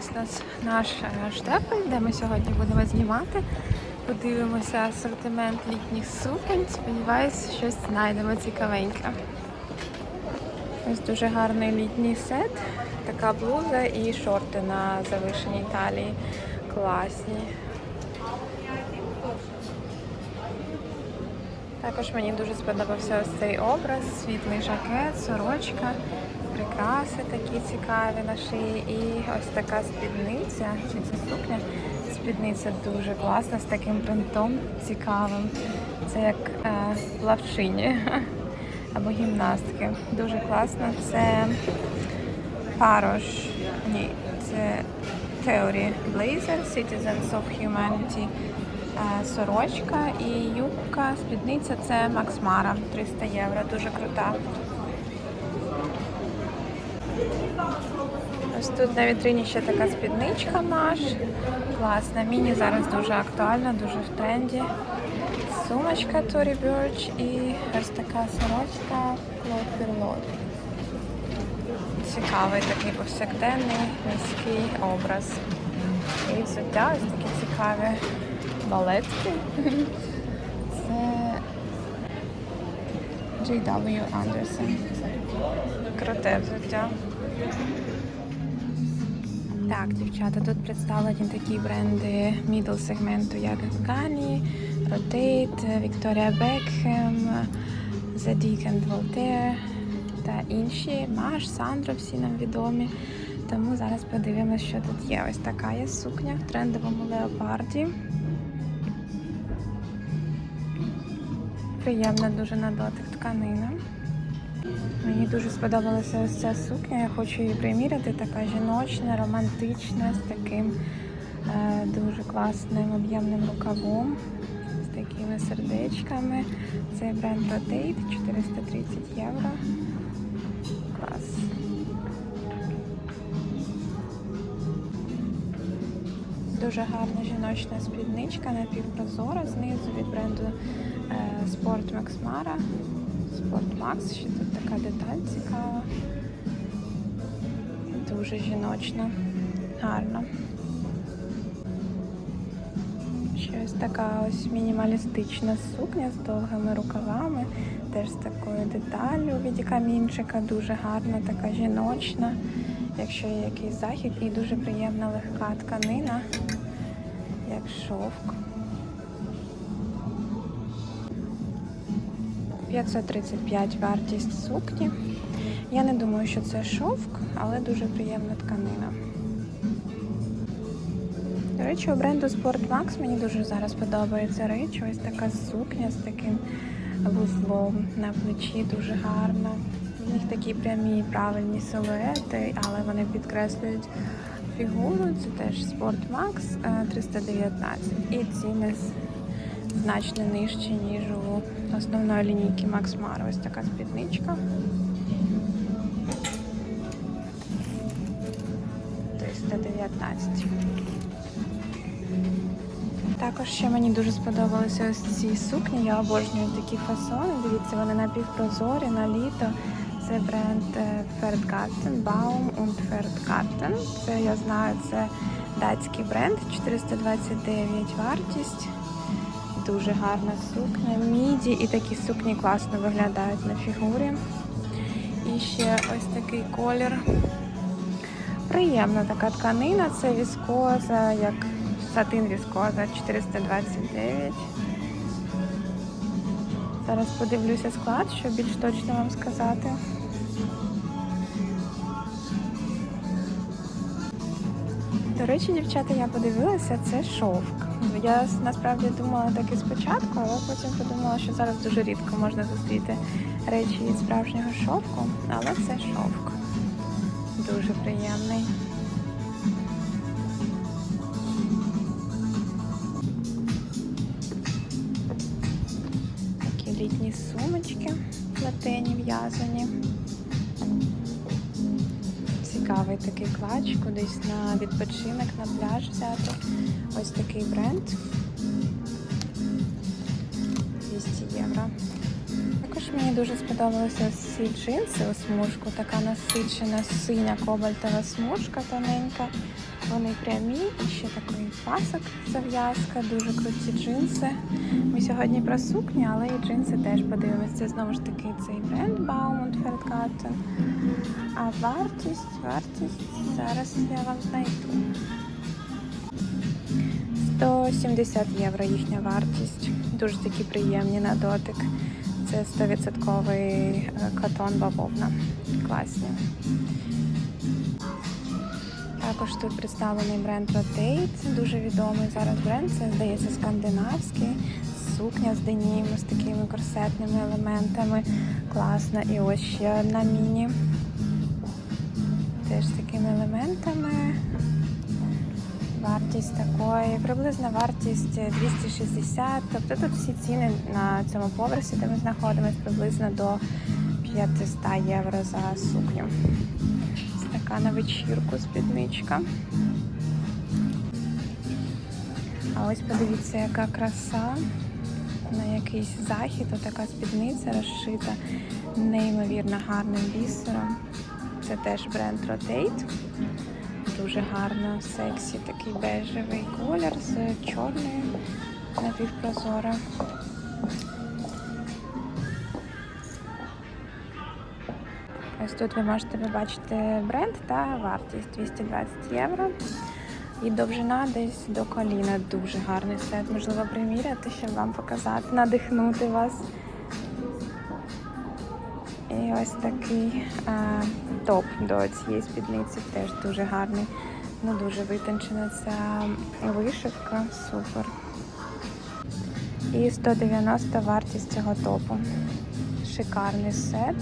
Ось нас наш е, штепель, де ми сьогодні будемо знімати. Подивимося асортимент літніх суконь. Сподіваюсь, щось знайдемо цікавеньке. Ось дуже гарний літній сет. Така блуза і шорти на завишеній талії. Класні. Також мені дуже сподобався ось цей образ, світлий жакет, сорочка, прикраси такі цікаві на шиї. І ось така спідниця, чи це сукня. Спідниця дуже класна, з таким принтом цікавим. Це як е, плавчині або гімнастки. Дуже класно. Це Парош. Ні, це Theory Blazer, Citizens of Humanity. Е, Сорочка і юбка, спідниця це Mara, 300 євро, дуже крута. Ось тут на вітрині ще така спідничка наш. Класна. Міні зараз дуже актуальна, дуже в тренді. Сумочка Tory Burch і ось така сорочка Claude Perlot. Цікавий такий повсякденний міський образ. І взуття ось такі цікаві балетки. Це J.W. Anderson. Круте взуття. Так, дівчата, тут представлені такі бренди мідл сегменту, як Ganni, Rotate, Victoria Beckham, Zadig and Voltaire та інші. Маш, Сандро, всі нам відомі. Тому зараз подивимося, що тут є. Ось така є сукня в трендовому леопарді. Приємна дуже на дотик тканина. Мені дуже сподобалася ось ця сукня. Я хочу її приміряти. Така жіночна, романтична, з таким е, дуже класним об'ємним рукавом, з такими сердечками. Це бренд Rotate, 430 євро. Клас. Дуже гарна жіночна спідничка напівпрозора знизу від бренду е, Max Mara. Sport Max, ще тут така деталь цікава. Дуже жіночна, гарна. Ще ось така ось мінімалістична сукня з довгими рукавами, теж з такою деталлю в віді камінчика, дуже гарна, така жіночна, якщо є якийсь захід, і дуже приємна легка тканина, як шовк. 535 вартість сукні. Я не думаю, що це шовк, але дуже приємна тканина. До речі, у бренду Sport Max мені дуже зараз подобається річ. Ось така сукня з таким вузлом на плечі, дуже гарна. В них такі прямі правильні силуети, але вони підкреслюють фігуру. Це теж Sport Max е, 319. І ціни значно нижчі, ніж у основної лінійки Max Mara. Ось така спідничка. 319. Також ще мені дуже сподобалися ось ці сукні. Я обожнюю такі фасони. Дивіться, вони напівпрозорі на літо. Це бренд е, Ferdgarten, Baum und Ferdgarten. Це я знаю, це датський бренд, 429 вартість. Дуже гарна сукня, міді і такі сукні класно виглядають на фігурі. І ще ось такий колір. Приємна така тканина, це віскоза, як сатин віскоза 429. Зараз подивлюся склад, щоб більш точно вам сказати. До речі, дівчата, я подивилася, це шовк. Я насправді думала так і спочатку, але потім подумала, що зараз дуже рідко можна зустріти речі від справжнього шовку, але це шовк. Дуже приємний. Такі літні сумочки плетені, в'язані. Цікавий такий клач, кудись на відпочинок, на пляж взяти. Ось такий бренд. 200 євро. Також мені дуже сподобалися ці джинси у смужку. Така насичена синя кобальтова смужка тоненька. Вони прямі і ще такий пасок зав'язка, дуже круті джинси. Ми сьогодні про сукні, але і джинси теж подивимося. Це знову ж таки цей бренд Baumont Feldgarten. А вартість, вартість зараз я вам знайду. 170 євро їхня вартість. Дуже такі приємні на дотик. Це 100% е, катон бавовна. Класні. Також тут представлений бренд Rotate, дуже відомий зараз бренд. Це здається скандинавський. Сукня з денім з такими корсетними елементами. Класна. І ось ще одна міні. Теж з такими елементами. Вартість такої, приблизна вартість 260. Тобто тут всі ціни на цьому поверсі, де ми знаходимося, приблизно до 500 євро за сукню. Така на вечірку спідничка. А ось подивіться, яка краса. На якийсь захід, отака спідниця розшита неймовірно гарним бісером. Це теж бренд Rotate. Дуже гарно, сексі, такий бежевий колір з чорною напівпрозора. Ось тут ви можете побачити бренд та вартість 220 євро. І довжина десь до коліна. Дуже гарний сет. Можливо, приміряти, щоб вам показати, надихнути вас. І ось такий а, топ до цієї спідниці теж дуже гарний. Ну дуже витончена ця вишивка, супер. І 190 вартість цього топу. Шикарний сет.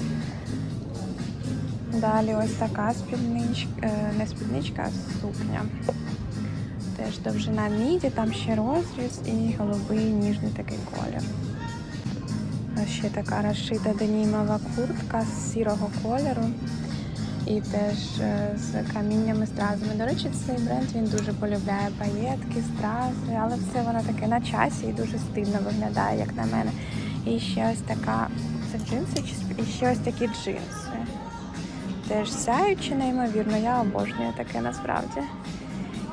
Далі ось така спідничка, е, не спідничка, а сукня. Теж довжина міді, там ще розріз і голубий ніжний такий колір. Ще така розшита денімова куртка з сірого кольору. І теж е, з каміннями, стразами. До речі, цей бренд він дуже полюбляє паєтки, стрази, але все воно таке на часі і дуже стильно виглядає, як на мене. І ще ось така, це джинси і ще ось такі джинси. Теж сяючі, неймовірно, я обожнюю таке насправді.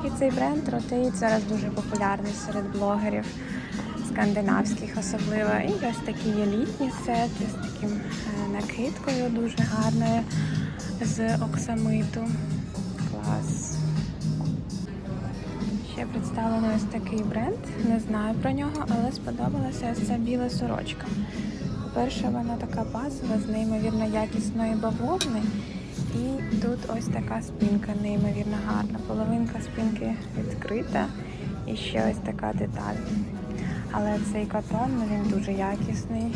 І цей бренд Rotate зараз дуже популярний серед блогерів скандинавських особливо. І ось такі є літні сети з таким е, накидкою дуже гарною з оксамиту. Клас. Ще представлений ось такий бренд. Не знаю про нього, але сподобалася ось ця біла сорочка. По-перше, вона така базова з неймовірно якісної бавовни. І тут ось така спинка неймовірно гарна. Половинка спинки відкрита і ще ось така деталь. Але цей катон ну, він дуже якісний.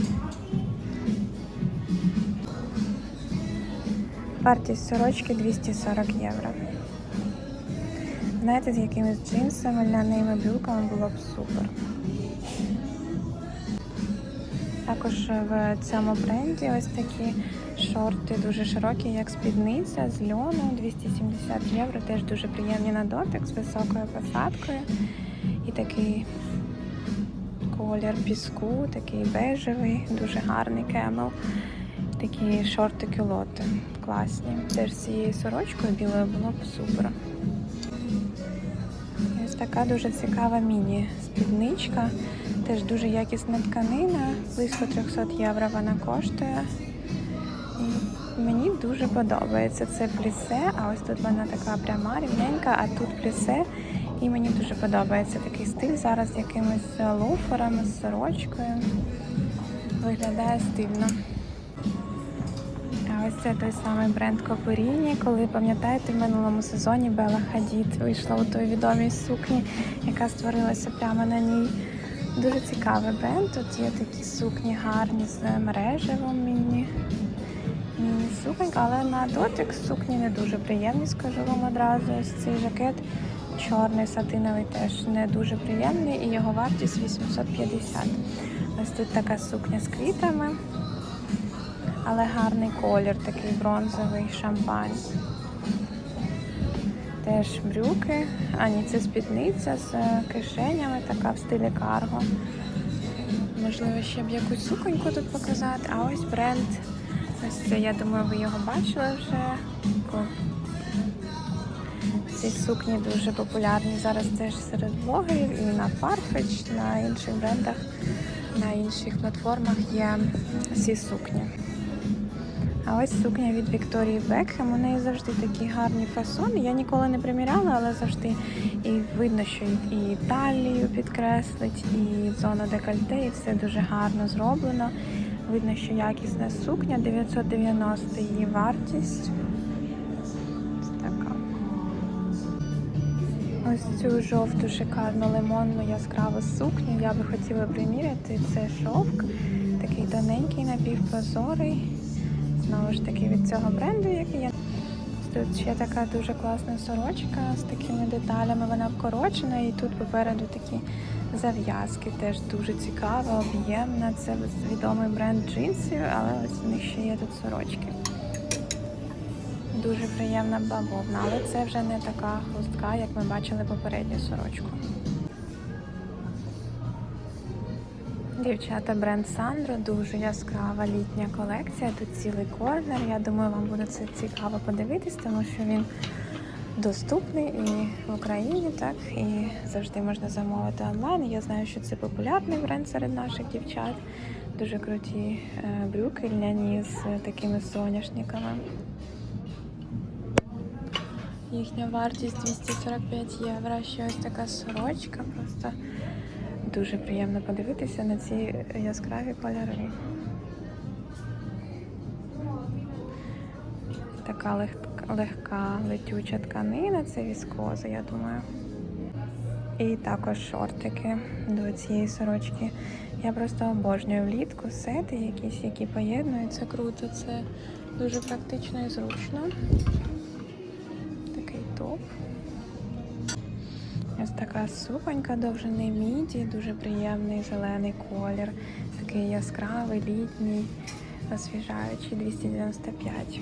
Вартість сорочки 240 євро. Знаєте, з якимись джинсами, ляними брюками було б супер. Також в цьому бренді ось такі шорти дуже широкі, як спідниця з льону 270 євро. Теж дуже приємні на дотик з високою посадкою. І такий колір піску, такий бежевий, дуже гарний кемел. Такі шорти кюлоти класні. Теж з цією сорочкою білою було б супер. Ось така дуже цікава міні-спідничка. Теж дуже якісна тканина, близько 300 євро вона коштує. Мені дуже подобається це плісе, а ось тут вона така пряма, рівненька, а тут плісе. І мені дуже подобається такий стиль зараз з якимись лоферами, з сорочкою. Виглядає стильно. А ось це той самий бренд Коперіні, коли пам'ятаєте, в минулому сезоні Бела Хадід вийшла у той відомій сукні, яка створилася прямо на ній. Дуже цікавий бренд. Тут є такі сукні гарні з мережевим міні. Міні суконька, але на дотик сукні не дуже приємні, скажу вам одразу. Ось цей жакет чорний сатиновий теж не дуже приємний і його вартість 850. Ось тут така сукня з квітами але гарний колір, такий бронзовий шампань. Теж брюки, а ні, це спідниця з кишенями, така в стилі карго. Можливо, ще б якусь суконьку тут показати. А ось бренд. Ось це, я думаю, ви його бачили вже. Ці сукні дуже популярні зараз теж серед блогерів і на Farfetch, на інших брендах, на інших платформах є ці сукні. А ось сукня від Вікторії Бекхем. У неї завжди такі гарні фасони. Я ніколи не приміряла, але завжди і видно, що і- талію підкреслить, і зона декольте, і все дуже гарно зроблено. Видно, що якісна сукня, 990 її вартість. Ось така. Ось цю жовту шикарну лимонну яскраву сукню я би хотіла приміряти. Це шовк, такий тоненький, напівпрозорий. Знову ж таки від цього бренду, який я. Тут ще така дуже класна сорочка з такими деталями. Вона вкорочена, і тут попереду такі зав'язки. Теж дуже цікава, об'ємна. Це відомий бренд джинсів, але ось у них ще є тут сорочки. Дуже приємна бавовна, але це вже не така хустка, як ми бачили попередню сорочку. Дівчата, бренд Сандро, дуже яскрава літня колекція. Тут цілий корнер. Я думаю, вам буде це цікаво подивитись, тому що він доступний і в Україні, так і завжди можна замовити онлайн. Я знаю, що це популярний бренд серед наших дівчат. Дуже круті е, брюки льняні з такими соняшниками. Їхня вартість 245 євро. Ще ось така сорочка. Просто дуже приємно подивитися на ці яскраві кольори. Така легка, легка летюча тканина, це віскоза, я думаю. І також шортики до цієї сорочки. Я просто обожнюю влітку сети якісь, які поєднуються круто. Це дуже практично і зручно. Ось така супонька довжини міді, дуже приємний зелений колір. Такий яскравий, літній, освіжаючий 295.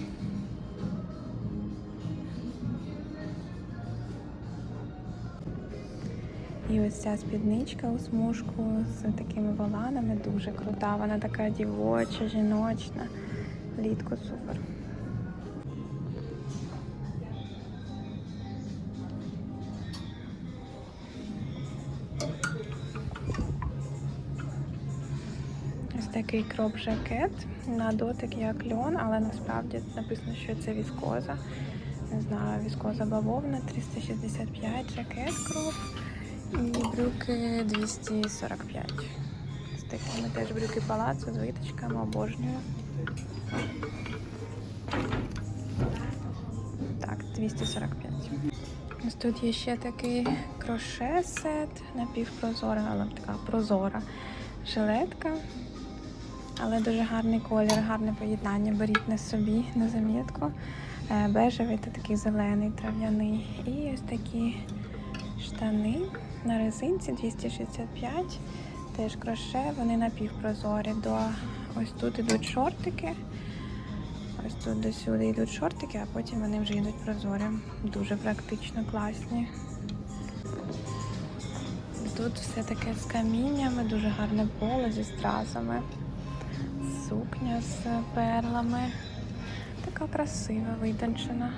І ось ця спідничка у смужку з такими воланами дуже крута. Вона така дівоча, жіночна. Влітку супер. Такий кроп-жакет на дотик як льон, але насправді написано, що це віскоза. Не знаю, віскоза бавовна 365 жакет кроп і брюки 245. З такими теж брюки палацу з виточками обожнюю. Так, 245. Ось тут є ще такий кроше сет, напівпрозора, але така прозора жилетка. Але дуже гарний колір, гарне поєднання. Беріть на собі на замітку. Е, Бежевий та такий зелений, трав'яний. І ось такі штани на резинці 265. Теж кроше, вони напівпрозорі. До ось тут ідуть шортики. Ось тут до сюди йдуть шортики, а потім вони вже йдуть прозорі. Дуже практично класні. Тут все таке з каміннями, дуже гарне поле зі стразами. Сукня з перлами. Така красива, виданчена.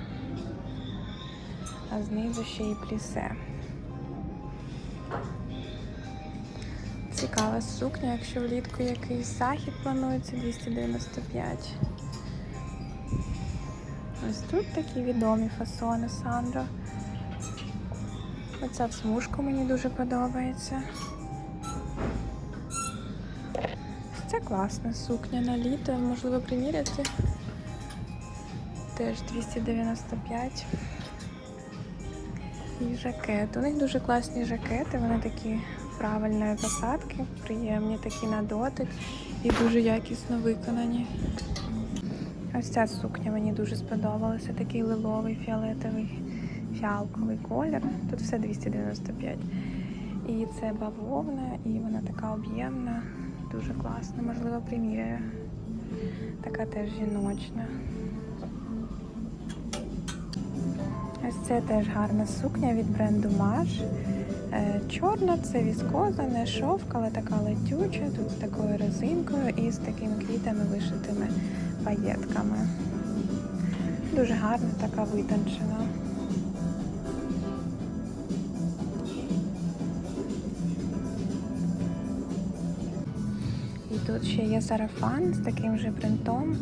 А знизу ще й плісе. Цікава сукня, якщо влітку якийсь захід планується 295. Ось тут такі відомі фасони Сандро. Оця в смужку мені дуже подобається. Класна сукня на літо, можливо приміряти. Теж 295. І жакет. У них дуже класні жакети, вони такі правильної посадки, приємні такі на дотик і дуже якісно виконані. Ось ця сукня мені дуже сподобалася. Такий лиловий, фіолетовий, фіалковий колір. Тут все 295. І це бавовна, і вона така об'ємна, дуже класна. Можливо, приміряю. Така теж жіночна. Ось це теж гарна сукня від бренду Маш. Е, Чорна це віскоза, не шовк, але така летюча, тут з такою резинкою і з такими квітами вишитими паєтками. Дуже гарна, така витончена. Ще є сарафан з таким же принтом,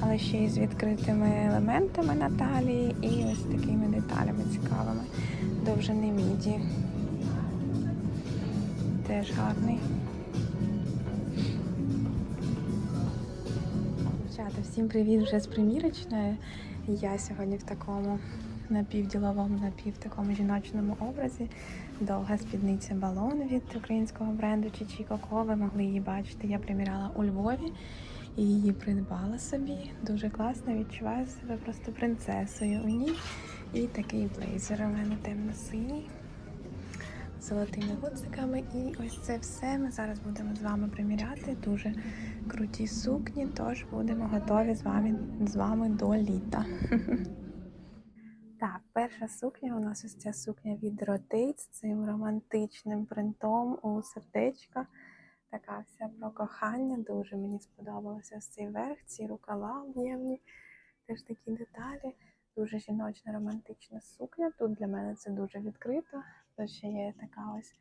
але ще й з відкритими елементами на талії і ось такими деталями цікавими. Довжини міді. Теж гарний. Дівчата, всім привіт вже з примірочної. Я сьогодні в такому напівділовому, напів такому жіночному образі. Довга спідниця балон від українського бренду Чичі Коко. Ви могли її бачити. Я приміряла у Львові і її придбала собі. Дуже класно відчуваю себе просто принцесою у ній. І такий блейзер у мене темно-синій з золотими гудзиками. І ось це все ми зараз будемо з вами приміряти. Дуже круті сукні, тож будемо готові з вами, з вами до літа. Так, перша сукня у нас ось ця сукня від Rotate з цим романтичним принтом у сердечка. Така вся про кохання. Дуже мені сподобалося ось цей верх, ці рукава об'ємні, теж такі деталі. Дуже жіночна романтична сукня. Тут для мене це дуже відкрито. Тут ще є така ось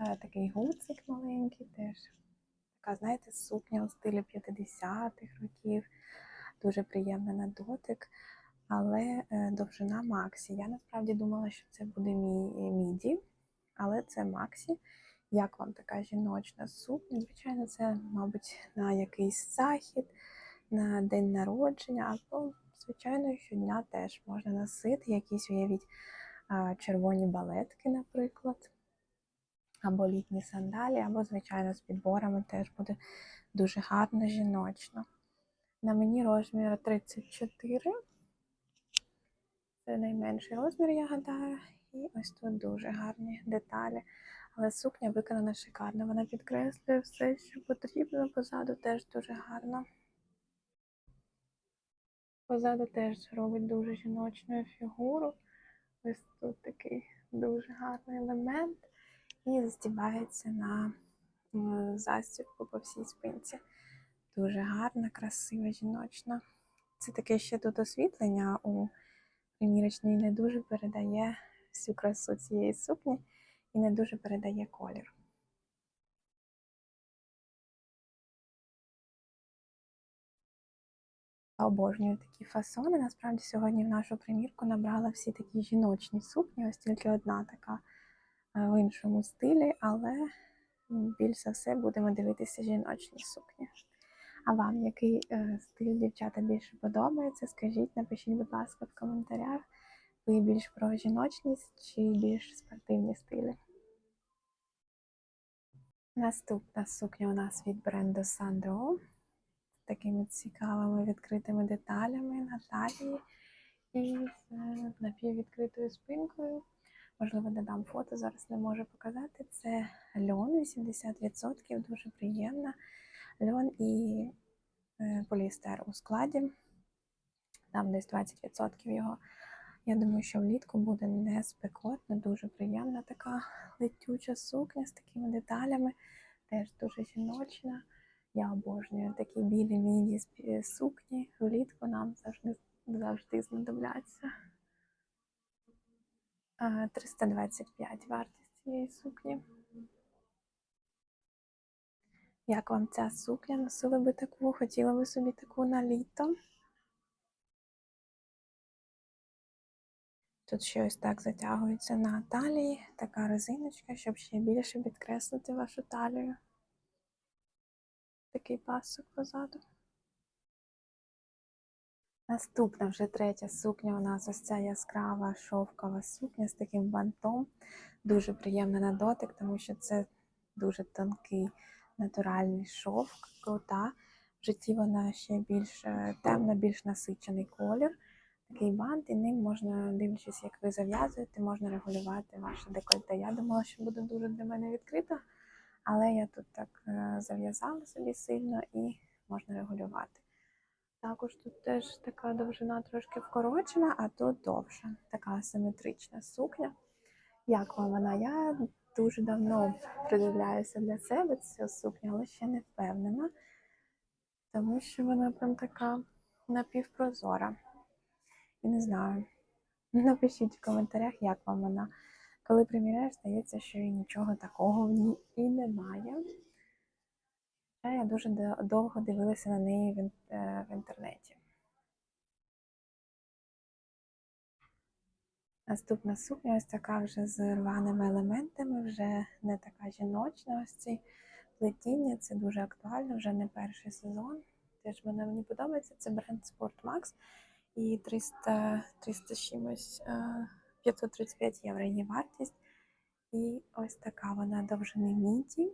е, такий гудзик маленький, теж така, знаєте, сукня у стилі 50-х років. Дуже приємна на дотик але е, довжина Максі. Я насправді думала, що це буде мій міді, але це Максі. Як вам така жіночна сукня? Звичайно, це, мабуть, на якийсь захід, на день народження, або, звичайно, щодня теж можна носити якісь уявіть червоні балетки, наприклад, або літні сандалі, або, звичайно, з підборами теж буде дуже гарно жіночно. На мені розмір 34. Це найменший розмір, я гадаю. І ось тут дуже гарні деталі. Але сукня виконана шикарно. Вона підкреслює все, що потрібно. Позаду теж дуже гарно. Позаду теж робить дуже жіночну фігуру. Ось тут такий дуже гарний елемент. І застібається на м, застібку по всій спинці. Дуже гарна, красива, жіночна. Це таке ще тут освітлення у примірочний не дуже передає всю красу цієї сукні і не дуже передає колір. Обожнюю такі фасони. Насправді сьогодні в нашу примірку набрала всі такі жіночні сукні, ось тільки одна така е, в іншому стилі, але більш за все будемо дивитися жіночні сукні. А вам який е, стиль дівчата більше подобається? Скажіть, напишіть, будь ласка, в коментарях. Ви більш про жіночність чи більш спортивні стилі? Наступна сукня у нас від бренду Sandro. З такими цікавими відкритими деталями на талії і з напіввідкритою спинкою. Можливо, додам фото, зараз не можу показати. Це льон 80%, дуже приємна льон і е, поліестер у складі. Там десь 20% його. Я думаю, що влітку буде не спекотно, дуже приємна така летюча сукня з такими деталями. Теж дуже жіночна. Я обожнюю такі білі міні сукні. Влітку нам завжди завжди знадобляться. 325 вартість цієї сукні. Як вам ця сукня? Носили би таку, хотіла би собі таку на літо. Тут ще ось так затягується на талії, така резиночка, щоб ще більше підкреслити вашу талію. Такий пасок позаду. Наступна вже третя сукня у нас ось ця яскрава шовкова сукня з таким бантом. Дуже приємна на дотик, тому що це дуже тонкий натуральний шовк, крута. В житті вона ще більш е, темна, більш насичений колір. Такий бант, і ним можна, дивлячись, як ви зав'язуєте, можна регулювати ваше декольте. Я думала, що буде дуже для мене відкрито, але я тут так е, зав'язала собі сильно і можна регулювати. Також тут теж така довжина трошки вкорочена, а тут довша, така асиметрична сукня. Як вам вона? Я дуже давно придивляюся для себе цю сукню, але ще не впевнена, тому що вона прям така напівпрозора. І не знаю. Напишіть в коментарях, як вам вона. Коли приміряєш, здається, що і нічого такого в ній і немає. Я дуже довго дивилася на неї в, е, інтернеті. Наступна сукня ось така вже з рваними елементами, вже не така жіночна. Ось ці плетіння, це дуже актуально, вже не перший сезон. Теж вона мені подобається. Це бренд Sport Max і 300, 300 чимось, е, 535 євро її вартість. І ось така вона довжини міді.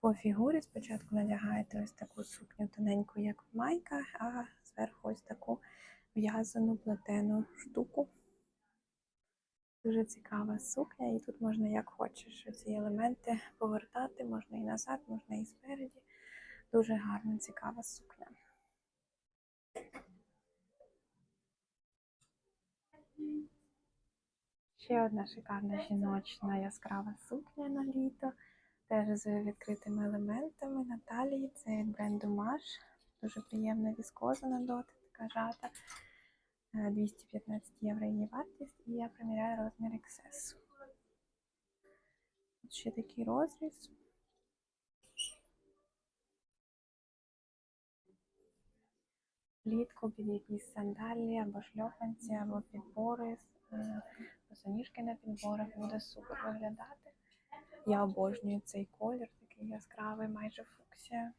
По фігурі спочатку надягаєте ось таку сукню тоненьку, як майка, а зверху ось таку в'язану плетену штуку. Дуже цікава сукня, і тут можна як хочеш ці елементи повертати, можна і назад, можна і спереді. Дуже гарна, цікава сукня. Ще одна шикарна жіночна яскрава сукня на літо, теж з відкритими елементами на талії. Це від бренду Маш. Дуже приємна віскоза на дотик, така жата. Е, 215 євро її вартість, і я приміряю розмір XS. Тут ще такий розріз. Влітку під якісь сандалії або шльопанці, або підбори, е, босоніжки на підборах буде супер виглядати. Я обожнюю цей колір, такий яскравий, майже фуксія.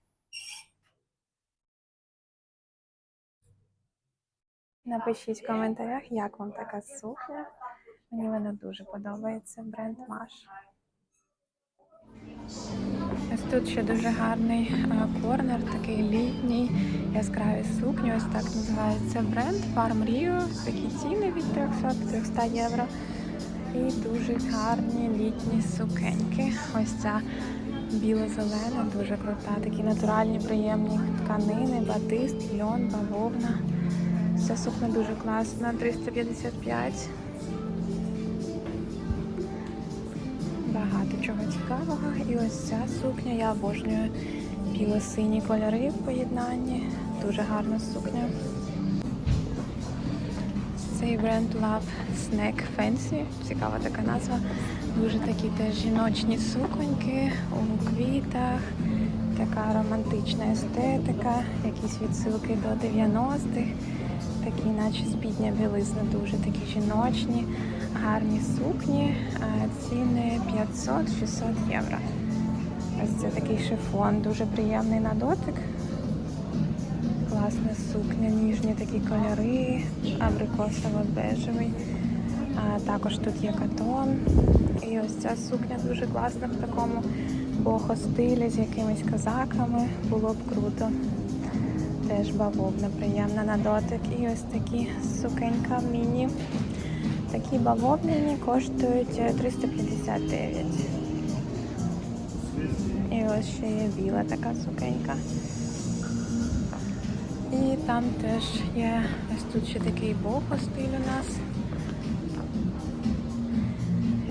Напишіть в коментарях, як вам така сукня. Мені вона дуже подобається. Бренд Маш. Ось тут ще дуже гарний е, корнер, такий літній, яскраві сукні. Ось так називається бренд Farm Rio. Такі ціни від 300-300 євро. І дуже гарні літні сукеньки. Ось ця біло-зелена, дуже крута. Такі натуральні, приємні тканини, батист, льон, бавовна. Ця сукня дуже класна, 355. Багато чого цікавого. І ось ця сукня, я обожнюю біло-сині кольори в поєднанні. Дуже гарна сукня. Цей бренд Love Snack Fancy. Цікава така назва. Дуже такі теж жіночні суконьки у квітах. Така романтична естетика, якісь відсилки до 90-х. Такі, наче спідня білизна, дуже такі жіночні, гарні сукні. Ціни 500-600 євро. Ось це такий шифон, дуже приємний на дотик. Класна сукня, ніжні такі кольори, абрикосово-бежевий. Також тут є катон. І ось ця сукня дуже класна в такому бохо-стилі з якимись козаками. Було б круто. Теж бавовна приємна на дотик. І ось такі сукенька міні. Такі бавовняні коштують е, 359. І ось ще є біла така сукенька. І там теж є ось тут ще такий бохо стиль у нас.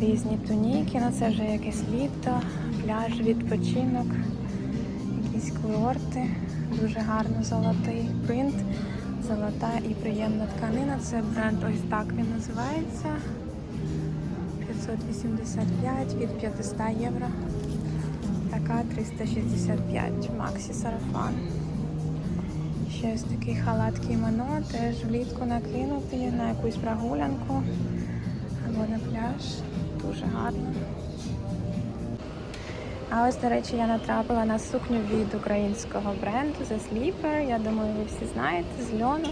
Різні туніки, ну це вже якесь літо, пляж, відпочинок, якісь курорти. Дуже гарно золотий принт, золота і приємна тканина. Це бренд ось так він називається. 585 від 500 євро. Така 365 Максі сарафан. Ще ось такий халат кімоно, теж влітку накинути на якусь прогулянку або на пляж. Дуже гарно. А ось, до речі, я натрапила на сукню від українського бренду The Sleeper. Я думаю, ви всі знаєте з льону.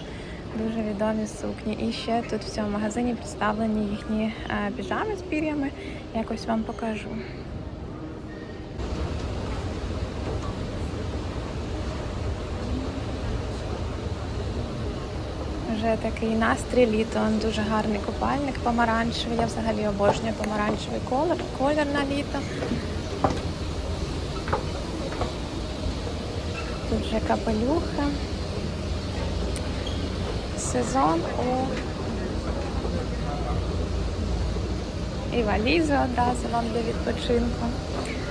Дуже відомі сукні. І ще тут в цьому магазині представлені їхні е, піжами з пір'ями. Якось вам покажу. Вже такий настрій літо, дуже гарний купальник помаранчевий. Я взагалі обожнюю помаранчевий колір, колір на літо. Тут вже капелюха. Сезон у і валізу одразу вам для відпочинку.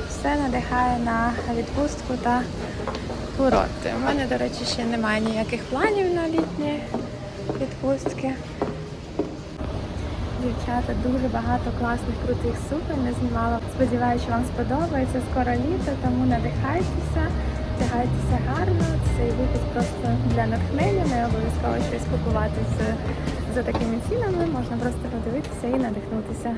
Все надихає на відпустку та курорти. У мене, до речі, ще немає ніяких планів на літні відпустки. Дівчата, дуже багато класних крутих суконь не знімала. Сподіваюся, що вам сподобається. Скоро літо, тому надихайтеся, вдягайтеся гарно. Цей випуск просто для натхнення, не обов'язково щось купувати з, за такими цінами. Можна просто подивитися і надихнутися.